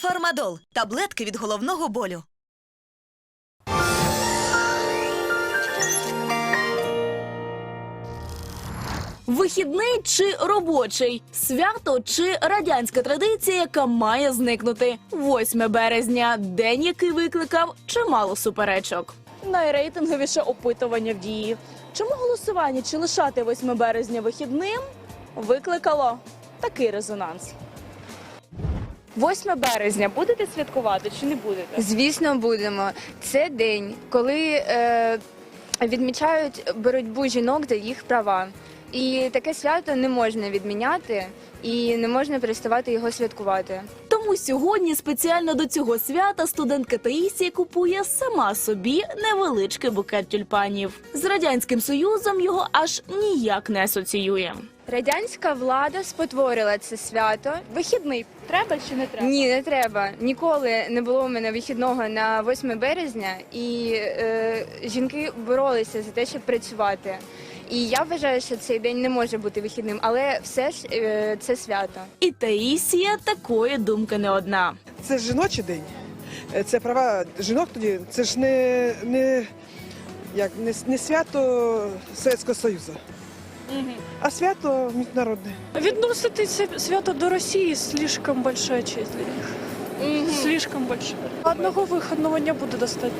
Фармадол таблетки від головного болю. Вихідний чи робочий, свято чи радянська традиція, яка має зникнути. 8 березня, день, який викликав чимало суперечок. Найрейтинговіше опитування в дії. Чому голосування чи лишати 8 березня вихідним викликало такий резонанс? 8 березня будете святкувати чи не будете? Звісно, будемо. Це день, коли е, відмічають боротьбу жінок за їх права. І таке свято не можна відміняти і не можна переставати його святкувати. Тому сьогодні спеціально до цього свята студентка Таїсія купує сама собі невеличкий букет тюльпанів. З радянським союзом його аж ніяк не асоціює. Радянська влада спотворила це свято. Вихідний треба чи не треба? Ні, не треба. Ніколи не було у мене вихідного на 8 березня, і е, жінки боролися за те, щоб працювати. І я вважаю, що цей день не може бути вихідним, але все ж е, це свято. І Таїсія такої думки не одна. Це ж жіночий день. Е, Це права жінок тоді. Це ж не, не, як, не, не свято Совєтського Союзу, а свято міжнародне. Відносити це свято до Росії слишком большая честь для них. Слишком большая. Одного виходного не буде достатньо.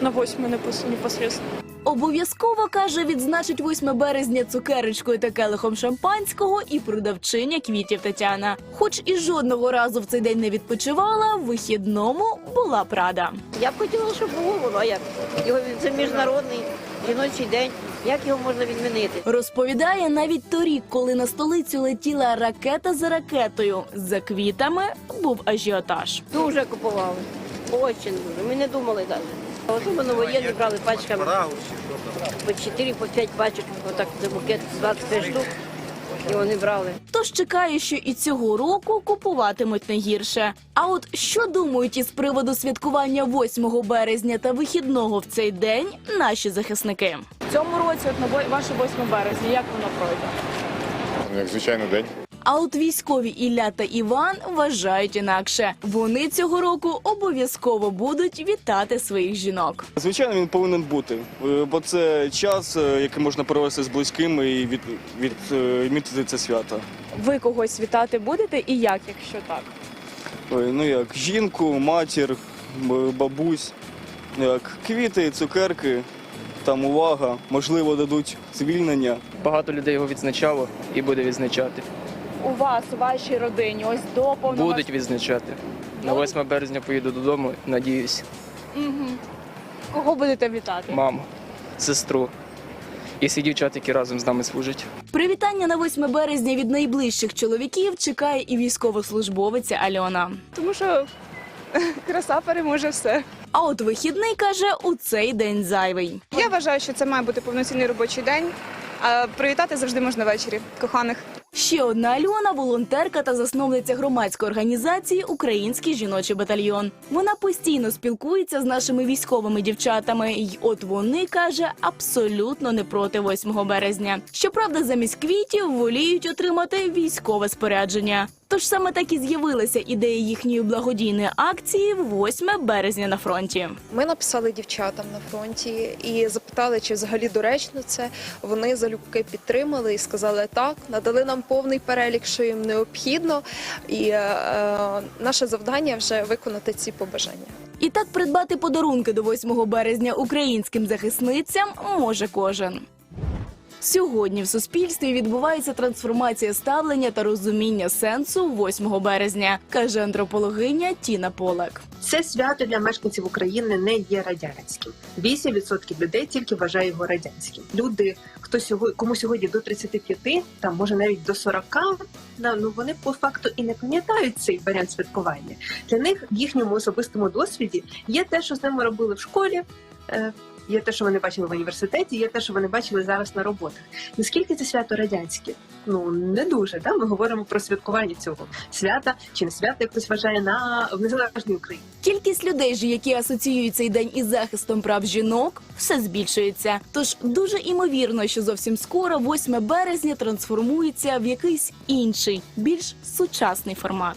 На 8 непос- непосредственно. Обов'язково каже, відзначить 8 березня цукерочкою та келихом шампанського і продавчиня квітів Тетяна. Хоч і жодного разу в цей день не відпочивала, в вихідному була прада. Я б хотіла, щоб було воно як. Його це міжнародний жіночий день. Як його можна відмінити? Розповідає навіть торік, коли на столицю летіла ракета за ракетою. За квітами був ажіотаж. Дуже купували. Очень дуже. Ми не думали навіть. Особливо воєнні брали пачками по 4 по 5 пачок, отак за букет 25 штук. І вони брали. Тож чекає, що і цього року купуватимуть не гірше. А от що думають із приводу святкування 8 березня та вихідного в цей день наші захисники? В цьому році, от на ваше 8 березня, як воно пройде? Як звичайно день. А от військові Ілля та Іван вважають інакше. Вони цього року обов'язково будуть вітати своїх жінок. Звичайно, він повинен бути, е, бо це час, е, який можна провести з близькими і від, від, е, відмітити це свято. Ви когось вітати будете і як, якщо так? Ой, Ну як жінку, матір, бабусь, як квіти, цукерки, там увага, можливо, дадуть звільнення. Багато людей його відзначало і буде відзначати. У вас, у вашій родині, ось до повного Будуть відзначати. На 8 березня поїду додому, надіюсь, кого будете вітати? маму, сестру. І всі дівчата, які разом з нами служать. Привітання на 8 березня від найближчих чоловіків чекає і військовослужбовиця Альона. Тому що краса переможе все. А от вихідний каже, у цей день зайвий. Я вважаю, що це має бути повноцінний робочий день. А привітати завжди можна ввечері коханих. Ще одна Альона волонтерка та засновниця громадської організації Український жіночий батальйон. Вона постійно спілкується з нашими військовими дівчатами, й от вони каже абсолютно не проти 8 березня. Щоправда, замість квітів воліють отримати військове спорядження. Тож саме так і з'явилася ідея їхньої благодійної акції 8 березня на фронті. Ми написали дівчатам на фронті і запитали, чи взагалі доречно це. Вони залюбки підтримали і сказали так, надали нам повний перелік, що їм необхідно, і е, е, наше завдання вже виконати ці побажання. І так придбати подарунки до 8 березня українським захисницям може кожен. Сьогодні в суспільстві відбувається трансформація ставлення та розуміння сенсу 8 березня, каже антропологиня Тіна Полек. Це свято для мешканців України не є радянським. 8% людей тільки вважає його радянським. Люди, хто сьогодні, кому сьогодні до 35, там може навіть до 40, да, ну вони по факту і не пам'ятають цей варіант святкування. Для них в їхньому особистому досвіді є те, що з ними робили в школі. Є те, що вони бачили в університеті, є те, що вони бачили зараз на роботах. Наскільки це свято радянське? Ну не дуже. Да? Ми говоримо про святкування цього свята чи не свята, як хтось вважає на в незалежній Україні. Кількість людей, ж, які асоціюють цей день із захистом прав жінок, все збільшується. Тож дуже імовірно, що зовсім скоро 8 березня трансформується в якийсь інший, більш сучасний формат.